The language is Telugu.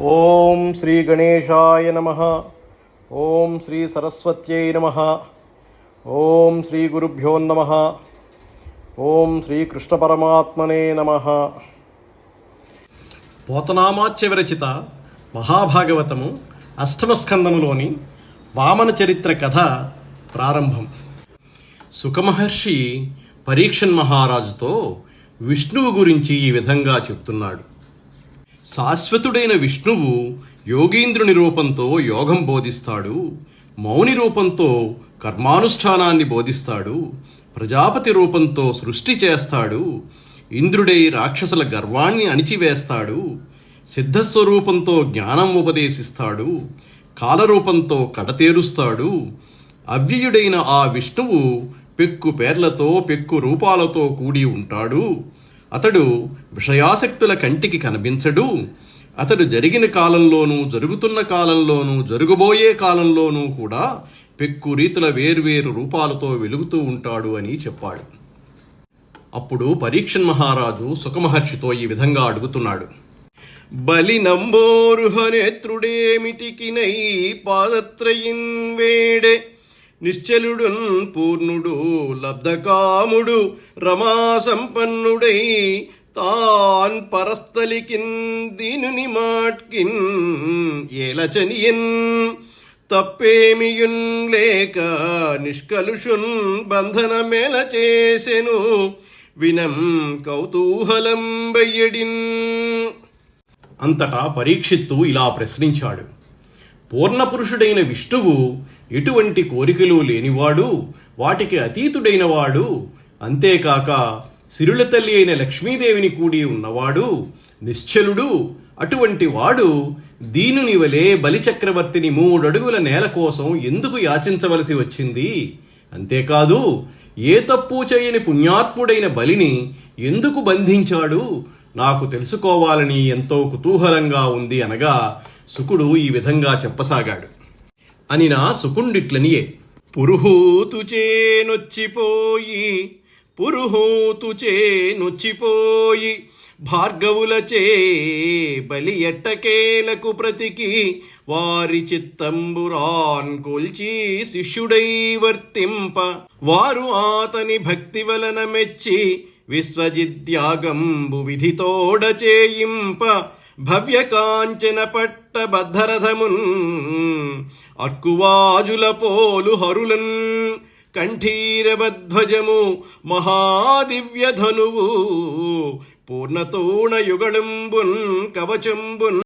ఓం శ్రీ గణేశాయ నమ. ఓం శ్రీ సరస్వత్యై నమ. ఓం శ్రీ గురుభ్యో నమ. ఓం శ్రీ కృష్ణ పరమాత్మనే నమ. పోతనామాచ్య విరచిత మహాభాగవతము అష్టమ స్కందములోని వామన చరిత్ర కథ ప్రారంభం. సుఖమహర్షి పరీక్షన్ మహారాజుతో విష్ణువు గురించి ఈ విధంగా చెప్తున్నాడు. శాశ్వతుడైన విష్ణువు యోగీంద్రుని రూపంతో యోగం బోధిస్తాడు మౌని రూపంతో కర్మానుష్ఠానాన్ని బోధిస్తాడు ప్రజాపతి రూపంతో సృష్టి చేస్తాడు ఇంద్రుడై రాక్షసుల గర్వాన్ని అణిచివేస్తాడు సిద్ధస్వరూపంతో జ్ఞానం ఉపదేశిస్తాడు కాలరూపంతో కడతేరుస్తాడు అవ్యయుడైన ఆ విష్ణువు పెక్కు పేర్లతో పెక్కు రూపాలతో కూడి ఉంటాడు. అతడు విషయాసక్తుల కంటికి కనిపించడు. అతడు జరిగిన కాలంలోనూ జరుగుతున్న కాలంలోనూ జరగబోయే కాలంలోనూ కూడా పెక్కు రీతుల వేర్వేరు రూపాలతో వెలుగుతూ ఉంటాడు అని చెప్పాడు. అప్పుడు పరీక్షన్ మహారాజు సుఖమహర్షితో ఈ విధంగా అడుగుతున్నాడు. బలి నంబోరుహనేత్రుడేమిటికినై పాదత్రయిన్ వేడే నిశ్చలుడున్ పూర్ణుడు లబ్ధకాముడు రమా సంపన్నుడై తాన్ పరస్థలికిన్ దీనుని మాట్కిన్ ఏలచనియన్. తప్పేమియున్ లేక నిష్కలుషున్ బంధనమేల చేసెను వినం కౌతూహలం బయ్యడిన్ అంతటా పరీక్షిత్తు ఇలా ప్రశ్నించాడు. పూర్ణపురుషుడైన విష్ణువు ఎటువంటి కోరికలు లేనివాడు వాటికి అతీతుడైన వాడు అంతేకాక సిరుల తల్లి అయిన లక్ష్మీదేవిని కూడి ఉన్నవాడు నిశ్చలుడు. అటువంటి వాడు దీనుని వలె బలిచక్రవర్తిని మూడడుగుల నేల కోసం ఎందుకు యాచించవలసి వచ్చింది? అంతేకాదు ఏ తప్పు చేయని పుణ్యాత్ముడైన బలిని ఎందుకు బంధించాడు? నాకు తెలుసుకోవాలని ఎంతో కుతూహలంగా ఉంది అనగా సుకుడు ఈ విధంగా చెప్పసాగాడు. అని నా సుకుండిట్లనియే పురుహూతుచే నొచ్చిపోయి పురుహూతుచే నొచ్చిపోయి భార్గవులచే బలి ఎట్టకేలకు ప్రతికి వారి చిత్తంబురాన్ కొల్చి శిష్యుడై వర్తింప వారు ఆతని భక్తి వలన మెచ్చి విశ్వజిద్యాగంబు విధితోడ చేయింప భవ్య కాంచన పట్ట బద్ధరథమున్ అర్కువాజుల పోలు హరులన్ కంఠీరవధ్వజము మహాదివ్య ధనువు పూర్ణతోణ యుగళంబున్ కవచంబున్